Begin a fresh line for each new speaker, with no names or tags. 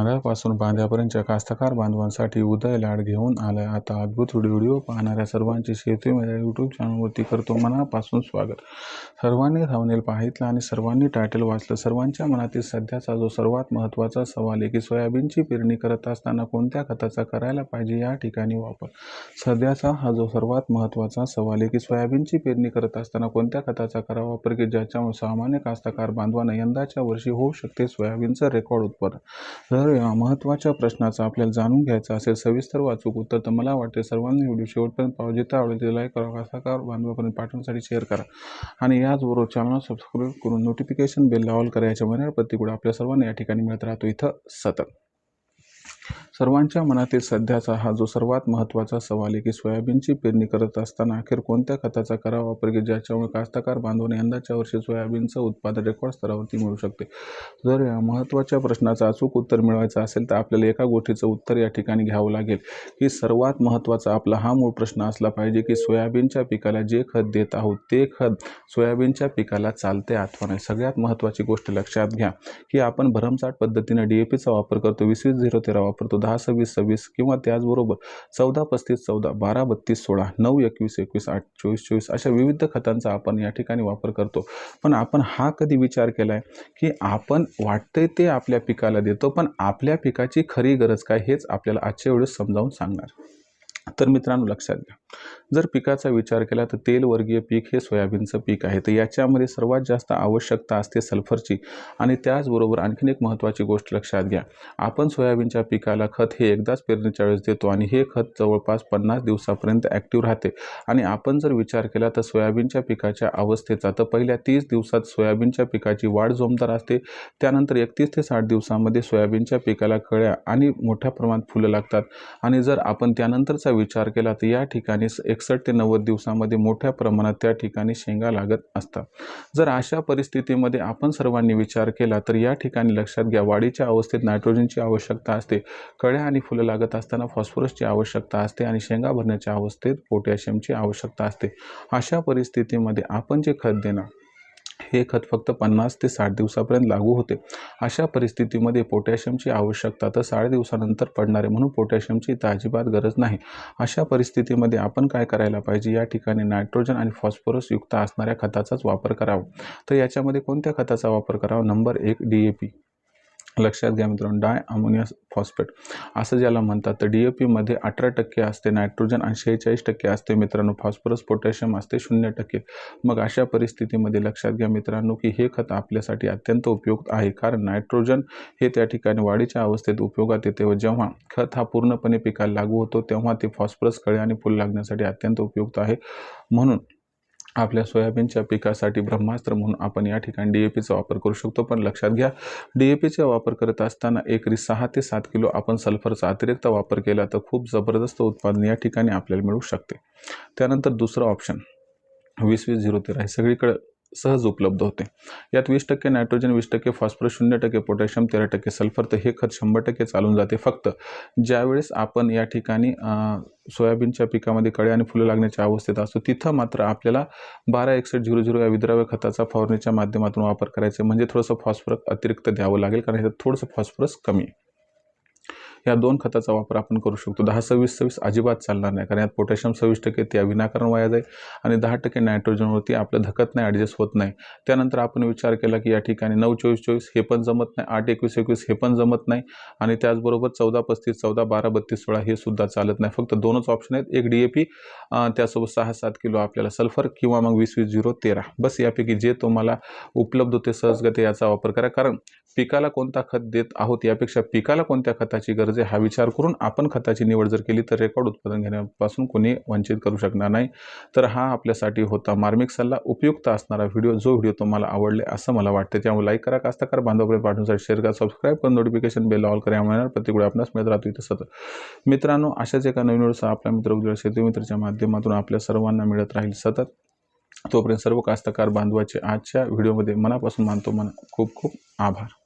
तांदळापासून बांध्यापर्यंतच्या कास्तकार बांधवांसाठी उदय लाड घेऊन आलाय. आता अद्भुत व्हिडिओ पाहणाऱ्या सर्वांचे शेती माझ्या यूट्यूब चॅनलवरती करतो. मनापासून स्वागत. सर्वांनी थांबनेल पाहितलं आणि सर्वांनी टायटल वाचलं. सर्वांच्या मनातील सध्याचा जो सर्वात महत्त्वाचा सवाल आहे की सोयाबीनची पेरणी करत असताना कोणत्या खताचा करायला पाहिजे या ठिकाणी वापर. सध्याचा हा जो सर्वात महत्त्वाचा सवाल आहे की सोयाबीनची पेरणी करत असताना कोणत्या खताचा करा वापर की ज्याच्यामुळे सामान्य कास्तकार बांधवांना यंदाच्या वर्षी होऊ शकते सोयाबीनचं रेकॉर्ड उत्पादन जर या महत्त्वाच्या प्रश्नाचा आपल्याला जाणून घ्यायचा असेल सविस्तर वाचूक उत्तर तर मला वाटते सर्वांनी व्हिडिओ शेवटपर्यंत पाहू जिथं आवडेल ते लाईक करा कास्तकार बांधवापर्यंत पाठवण्यासाठी शेअर करा. आणि याचबरोबर चॅनल सबस्क्राईब करून नोटिफिकेशन बेल लावल करा. याच्या मनावर प्रतिकूळ आपल्या सर्वांना या ठिकाणी मिळत राहतो. इथं सतत. सर्वांच्या मनातील सध्याचा हा जो सर्वात महत्त्वाचा सवाल आहे की सोयाबीनची पेरणी करत असताना अखेर कोणत्या खताचा करावा वापर की ज्याच्यामुळे कास्तकार बांधवांना यंदाच्या वर्षी सोयाबीनचं उत्पादन रेकॉर्ड स्तरावरती मिळू शकते? जर या महत्त्वाच्या प्रश्नाचं अचूक उत्तर मिळवायचं असेल तर आपल्याला एका गोष्टीचं उत्तर या ठिकाणी घ्यावं लागेल की सर्वात महत्त्वाचा आपला हा मूळ प्रश्न असला पाहिजे की सोयाबीनच्या पिकाला जे खत देत आहोत ते खत सोयाबीनच्या पिकाला चालते अथवा नाही सगळ्यात महत्त्वाची गोष्ट लक्षात घ्या की आपण भरमसाठ पद्धतीनं डी ए पीचा वापर करतो वीस वीस झिरो तेरा वापरतो दहा सव्वीस सव्वीस किंवा त्याचबरोबर चौदा पस्तीस चौदा बारा बत्तीस सोळा नऊ एकवीस एकवीस आठ चोवीस चोवीस अशा विविध खतांचा आपण या ठिकाणी वापर करतो. पण आपण हा कधी विचार केला आहे की आपण वाटते ते आपल्या पिकाला देतो पण आपल्या पिकाची खरी गरज काय हेच आपल्याला आजच्या वेळेस समजावून सांगणार. तर मित्रांनो लक्षात घ्या. जर पिकाचा विचार केला तर तेलवर्गीय पीक हे सोयाबीनचं पीक आहे. तर याच्यामध्ये सर्वात जास्त आवश्यकता असते सल्फरची. आणि त्याचबरोबर आणखीन एक महत्त्वाची गोष्ट लक्षात घ्या. आपण सोयाबीनच्या पिकाला खत हे एकदाच पेरणीच्या वेळेस देतो आणि हे खत जवळपास पन्नास दिवसापर्यंत ॲक्टिव्ह राहते. आणि आपण जर विचार केला तर सोयाबीनच्या पिकाच्या अवस्थेचा तर पहिल्या तीस दिवसात सोयाबीनच्या पिकाची वाढ जोमदार असते. त्यानंतर एकतीस ते साठ दिवसामध्ये सोयाबीनच्या पिकाला कळ्या आणि मोठ्या प्रमाणात फुलं लागतात. आणि जर आपण त्यानंतरचा विचार केला तर या ठिकाणी आणि एकसष्ट ते नव्वद दिवसामध्ये मोठ्या प्रमाणात त्या ठिकाणी शेंगा लागत असतात. जर अशा परिस्थितीमध्ये आपण सर्वांनी विचार केला तर या ठिकाणी लक्षात घ्या वाढीच्या अवस्थेत नायट्रोजनची आवश्यकता असते कळ्या आणि फुलं लागत असताना फॉस्फरसची आवश्यकता असते आणि शेंगा भरण्याच्या अवस्थेत पोटॅशियमची आवश्यकता असते. अशा परिस्थितीमध्ये आपण जे खत देणार हे खत फक्त पन्नास ते साठ दिवसापर्यंत लागू होते. अशा परिस्थितीमध्ये पोटॅशियमची आवश्यकता तर साठ दिवसानंतर पडणारे म्हणून पोटॅशियमची तर अजिबात गरज नाही. अशा परिस्थितीमध्ये आपण काय करायला पाहिजे? या ठिकाणी नायट्रोजन आणि फॉस्फरस युक्त असणाऱ्या खताचाच वापर करावा. तर याच्यामध्ये कोणत्या खताचा वापर करावा? नंबर एक डी ए पी. लक्षात घ्या मित्रांनो डाय अमोनिया फॉस्फेट. असं ज्याला म्हणतात तर डी ए पीमध्ये अठरा टक्के असते नायट्रोजन आणि शेहेचाळीस टक्के असते मित्रांनो फॉस्फरस पोटॅशियम असते शून्य टक्के. मग अशा परिस्थितीमध्ये लक्षात घ्या मित्रांनो की हे खत आपल्यासाठी अत्यंत उपयुक्त आहे कारण नायट्रोजन हे त्या ठिकाणी वाढीच्या अवस्थेत उपयोगात येते व जेव्हा खत हा पूर्णपणे पिकाला लागू होतो तेव्हा ते फॉस्फरस कळे आणि फुल लागण्यासाठी अत्यंत उपयुक्त आहे. म्हणून आपल्या सोयाबीनच्या पिकासाठी ब्रह्मास्त्र म्हणून आपण या ठिकाणी डी ए पीचा वापर करू शकतो. पण लक्षात घ्या डी ए पीचा वापर करत असताना एकरी सहा ते सात किलो आपण सल्फरचा अतिरिक्त वापर केला तर खूप जबरदस्त उत्पादन या ठिकाणी आपल्याला मिळू शकते. त्यानंतर दुसरं ऑप्शन वीस वीस झिरो तेरा हे सगळीकडे सहज उपलब्ध होते. यात वीस टक्के नायट्रोजन वीस टक्के फॉस्फरस शून्य टक्के पोटॅशियम तेरा टक्के सल्फर तर हे खत शंभर टक्के चालून जाते. फक्त ज्यावेळेस आपण या ठिकाणी सोयाबीनच्या पिकामध्ये कळे आणि फुलं लागण्याच्या अवस्थेत असतो. तिथं मात्र आपल्याला बारा एकसष्ट झिरो झिरो या विद्राव्य खताचा फवारणीच्या माध्यमातून वापर करायचा म्हणजे थोडंसं फॉस्फरस अतिरिक्त द्यावं लागेल कारण ह्याच्यात थोडंसं फॉस्फरस कमी आहे. या दोन खताचा वापर आपण करू शकतो. दहा सव्वीस सव्वीस अजिबात चालणार नाही. कारण यात पोटॅशियम सव्वीस टक्के त्या विनाकारण वाया जाईल आणि दहा टक्के नायट्रोजनवरती आपलं धकत नाही ॲडजस्ट होत नाही. त्यानंतर आपण विचार केला की या ठिकाणी नऊ चोवीस चोवीस हे पण जमत नाही आठ एकवीस एकवीस हे पण जमत नाही आणि त्याचबरोबर चौदा पस्तीस चौदा बारा बत्तीस सोळा हे सुद्धा चालत नाही. फक्त दोनच ऑप्शन आहेत. एक डी ए पी त्यासोबत सहा सात किलो आपल्याला सल्फर किंवा मग वीस वीस झिरो तेरा. बस यापैकी जे तुम्हाला उपलब्ध होते सहजगते याचा वापर करा. कारण पिकाला कोणता खत देत आहोत यापेक्षा पिकाला कोणत्या खताची गरज आहे हा विचार करून आपण खताची निवड जर केली तर रेकॉर्ड उत्पादन घेण्यापासून कोणी वंचित करू शकणार नाही. तर हा आपल्यासाठी होता मार्मिक सल्ला. उपयुक्त असणारा व्हिडिओ जो व्हिडिओ तुम्हाला आवडले असं मला वाटते त्यामुळे लाईक करा कास्तकार बांधवपर्यंत पाठवण्यासाठी शेअर करा सबस्क्राईब करून नोटिफिकेशन बेल ऑल करा यामुळे प्रतिकडे आपणास मिळत राहतो इथं सतत. मित्रांनो अशाच एका नवीन व्हिडिओचा आपल्या मित्र उद्या शेती मित्रच्या माध्यमातून आपल्या सर्वांना मिळत राहील सतत. तोपर्यंत सर्व कास्तकार बांधवाचे आजच्या व्हिडिओमध्ये मनापासून मानतो मना खूप खूप आभार.